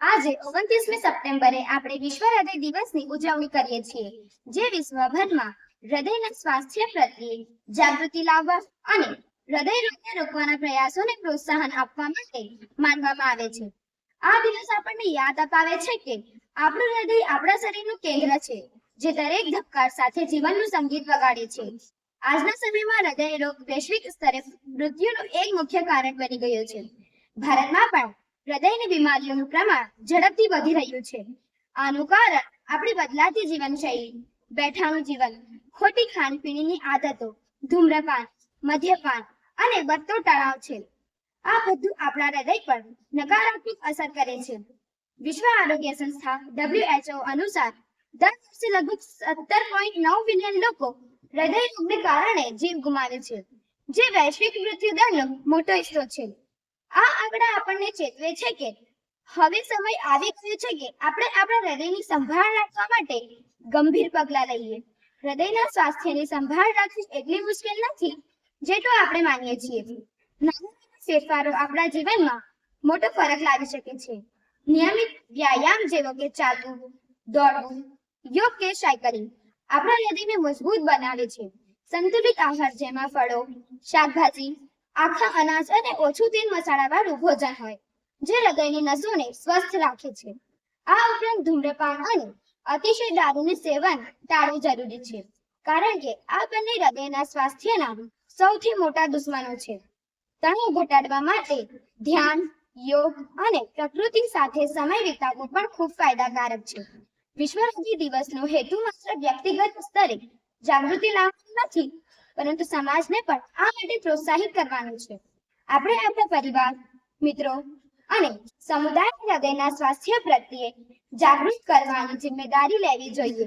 આજે ઓગણત્રીસમી સપ્ટેમ્બરે આપણે વિશ્વ હૃદય દિવસની ઉજવણી કરીએ છીએ, જે વિશ્વભરમાં હૃદયના સ્વાસ્થ્ય પ્રત્યે જાગૃતિ લાવવા અને હૃદય રોગને રોકવાના પ્રયાસોને પ્રોત્સાહન આપવા માટે માનવામાં આવે છે. આ દિવસ આપણને યાદ અપાવે છે કે આપણું હૃદય આપણા શરીરનું કેન્દ્ર છે, જે દરેક ધબકાર સાથે જીવનનું સંગીત વગાડે છે. આજના સમયમાં હૃદય રોગ વૈશ્વિક સ્તરે મૃત્યુનું એક મુખ્ય કારણ બની ગયો છે. ભારતમાં પણ હૃદયની બીમારીઓનું પ્રમાણ ઝડપથી વધી રહ્યું છે. આનું કારણ આપણી બદલાતી જીવનશૈલી, બેઠાણું જીવન, ખોટી ખાણીપીણીની આદતો, ધૂમ્રપાન, મદ્યપાન અને વધતો તણાવ છે. આ બધું આપણા હૃદય પર નકારાત્મક અસર કરે છે. વિશ્વ આરોગ્ય સંસ્થા ડબ્લ્યુએચઓ અનુસાર દર વર્ષે લગભગ સત્તર પોઈન્ટ નવ મિલિયન લોકો હૃદય રોગને કારણે જીવ ગુમાવે છે. જે વૈશ્વિક મૃત્યુ દરનો મોટો હિસ્સો છે. આ આંકડા આપણને ચેતવે છે કે હવે સમય આવી ગયો છે કે આપણે આપણા હૃદયની સંભાળ રાખવા માટે ગંભીર પગલાં લઈએ. હૃદયના સ્વાસ્થ્યની સંભાળ રાખવી એટલી મુશ્કેલ નથી જેટલું આપણે માનીએ છીએ. નાના ફેરફારો આપણા જીવનમાં મોટો ફરક લાવી શકે છે. નિયમિત વ્યાયામ જેવો કે ચાલવું, દોડવું, યોગ કે સાયકલિંગ આપણા હૃદયને મજબૂત બનાવે છે. સંતુલિત આહાર જેમાં ફળો, શાકભાજી આખા અનાજ અને ઓછું તેલ મસાલાવાળું ભોજન હોય, જે હૃદયની નસોને સ્વસ્થ રાખે છે. આ ઉપરાંત ધૂમ્રપાન અને અતિશય દારૂનું સેવન ટાળવું જરૂરી છે, કારણ કે આ બંને હૃદયના સ્વાસ્થ્યના સૌથી મોટા દુશ્મનો છે. તણાવ ઘટાડવા માટે ધ્યાન, યોગ અને પ્રકૃતિ સાથે સમય વિતાવવો પણ ખૂબ ફાયદાકારક છે. વિશ્વ હૃદય દિવસનો હેતુ માત્ર વ્યક્તિગત સ્તરે જાગૃતિ લાવવાનો નથી પરંતુ સમાજને પણ આ માટે પ્રોત્સાહિત કરવાનું છે. આપણે આપણા પરિવાર, મિત્રો અને સમુદાય હૃદયના સ્વાસ્થ્ય પ્રત્યે જાગૃત કરવાની જિમ્મેદારી લેવી જોઈએ.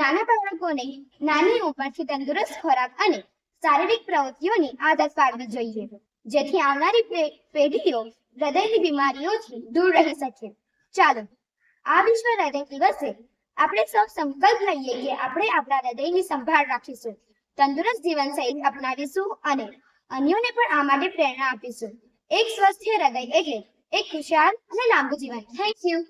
નાના બાળકોને નાની ઉંમરથી તંદુરસ્ત ખોરાક અને શારીરિક પ્રવૃત્તિઓની આદત પાડવી જોઈએ, જેથી આવનારી પેઢીઓ હૃદયની બીમારીઓથી દૂર રહી શકે. ચાલો, આ વિશ્વ હૃદય દિવસે આપણે સૌ સંકલ્પ લઈએ કે આપણે આપણા હૃદયની સંભાળ રાખીશું. તંદુરસ્ત જીવનશૈલી અપનાવીશું અને અન્યોને પણ આ માટે પ્રેરણા આપીશું. એક સ્વસ્થ હૃદય એટલે એક ખુશાલ અને લાંબુ જીવન. Thank you